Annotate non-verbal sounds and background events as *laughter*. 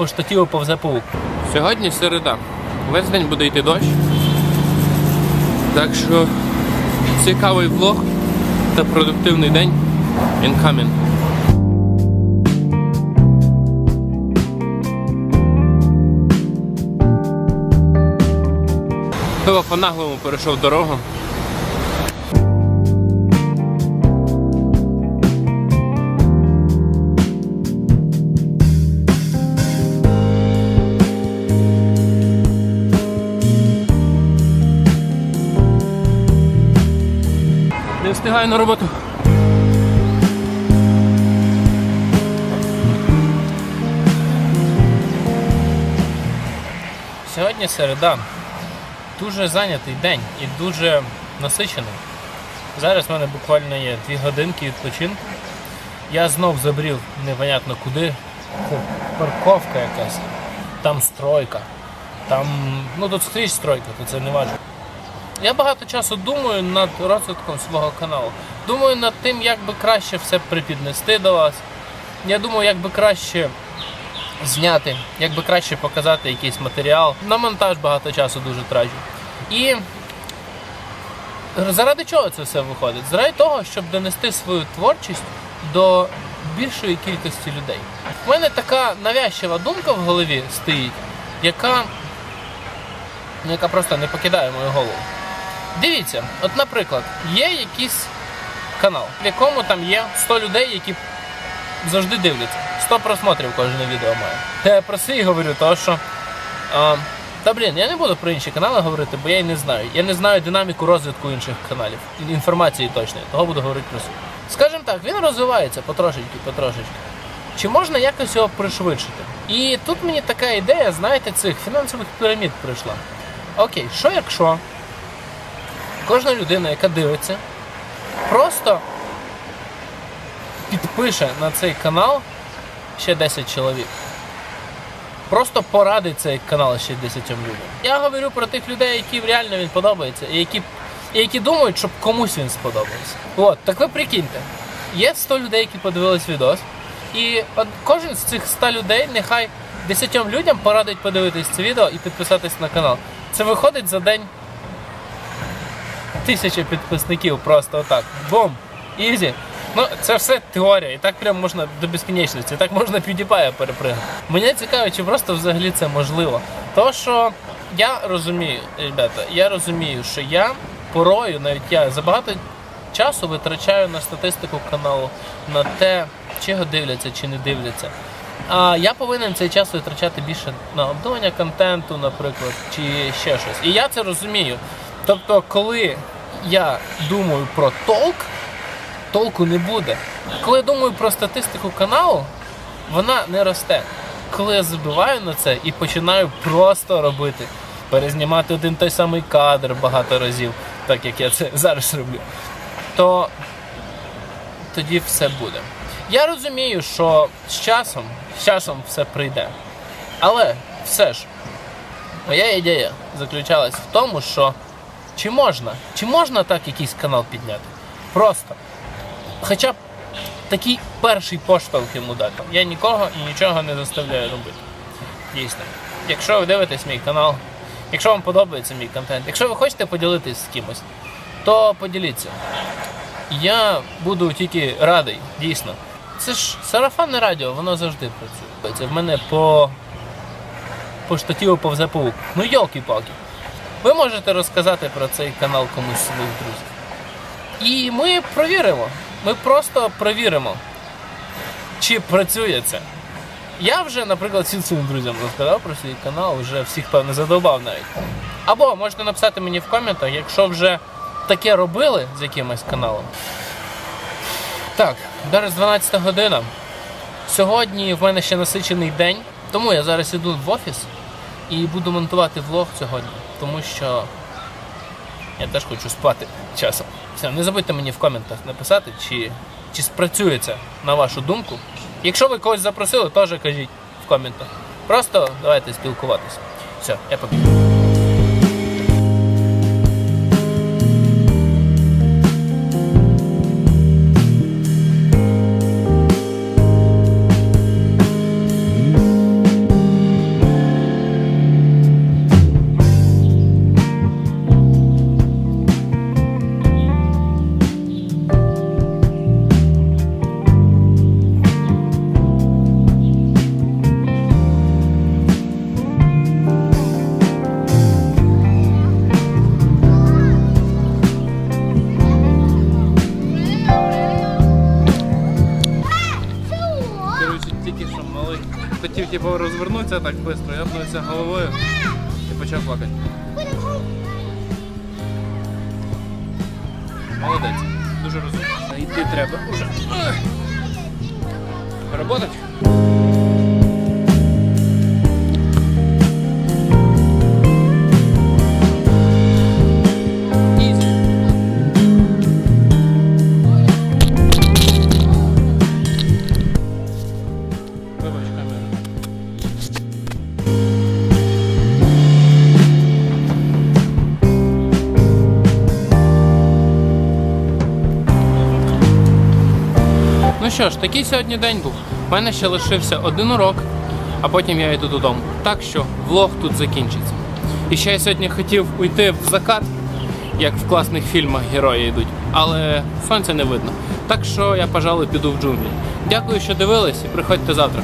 по штатіву повзе паук. Сьогодні середа. Весь день буде йти дощ. Так що цікавий влог та продуктивний день incoming. Пиво по-наглому перейшов дорогу. Не встигаю на роботу. Сьогодні середа. Дуже зайнятий день і дуже насичений. Зараз в мене буквально є дві годинки відпочинку. Я знов забрів непонятно куди. Це парковка якась, там стройка, там, ну тут скрізь стройка, то це не важливо. Я багато часу думаю над розвитком свого каналу. Думаю над тим, як би краще все припіднести до вас. Я думаю, як би краще зняти, як би краще показати якийсь матеріал. На монтаж багато часу дуже трачу. І заради чого це все виходить? Заради того, щоб донести свою творчість до більшої кількості людей. У мене така навязчива думка в голові стоїть, яка, яка просто не покидає мою голову. Дивіться, от, наприклад, є якийсь канал, в якому там є 100 людей, які завжди дивляться. 100 просмотрів кожне відео має. Та я про свій говорю, тому що. А, та блін, я не буду про інші канали говорити, бо я і не знаю. Я не знаю динаміку розвитку інших каналів. Інформації точної, того буду говорити про свій. Скажімо так, він розвивається потрошечки, потрошечки. Чи можна якось його пришвидшити? І тут мені така ідея, знаєте, цих фінансових пірамід прийшла. Окей, що якщо кожна людина, яка дивиться, просто підпише на цей канал ще 10 чоловік. Просто порадить цей канал ще 10 людям. Я говорю про тих людей, які реально він подобається, і які, і які думають, щоб комусь він сподобався. От, так ви прикиньте, є 100 людей, які подивились відос, і кожен з цих 100 людей нехай 10 людям порадить подивитись це відео і підписатись на канал. Це виходить за день тисяча підписників просто отак. Бум! Ізі. Ну, це все теорія, і так прям можна до безкінечності, так можна PewDiePie перепригати. Мене цікаво, чи просто взагалі це можливо. То, що я розумію, ребята, я розумію, що я порою, навіть я забагато часу витрачаю на статистику каналу, на те, чи його дивляться, чи не дивляться. А я повинен цей час витрачати більше на обдумання контенту, наприклад, чи ще щось. І я це розумію. Тобто, коли я думаю про толк, толку не буде. Коли я думаю про статистику каналу, вона не росте. Коли я забиваю на це і починаю просто робити, перезнімати один той самий кадр багато разів, так як я це *laughs* зараз роблю, то тоді все буде. Я розумію, що з часом, з часом все прийде. Але все ж, моя ідея заключалась в тому, що чи можна, чи можна так якийсь канал підняти? Просто. Хоча б такий перший поштовх йому дати. Я нікого і нічого не заставляю робити. Дійсно. Якщо ви дивитесь мій канал, якщо вам подобається мій контент, якщо ви хочете поділитись з кимось, то поділіться. Я буду тільки радий, дійсно. Це ж сарафанне радіо, воно завжди працює. Це в мене по, по штатіву повзе паук. Ну йолки-палки. Ви можете розказати про цей канал комусь своїх друзів. І ми провіримо. Ми просто провіримо, чи працює це. Я вже, наприклад, всім своїм друзям розказав про свій канал, вже всіх, певно, задовбав навіть. Або можете написати мені в коментах, якщо вже таке робили з якимось каналом. Так, зараз 12 година. Сьогодні в мене ще насичений день, тому я зараз іду в офіс і буду монтувати влог сьогодні, тому що я теж хочу спати часом. Все, не забудьте мені в коментах написати, чи, чи спрацює на вашу думку. Якщо ви когось запросили, теж кажіть в коментах. Просто давайте спілкуватися. Все, я побіг. Або розвернутися так швидко, я пнувся головою і почав плакати. Молодець, дуже розумно. Йти треба уже. Що ж, такий сьогодні день був. У мене ще лишився один урок, а потім я йду додому. Так що влог тут закінчиться. І ще я сьогодні хотів уйти в закат, як в класних фільмах герої йдуть, але сонця не видно. Так що я, пожалуй, піду в джунглі. Дякую, що дивились і приходьте завтра.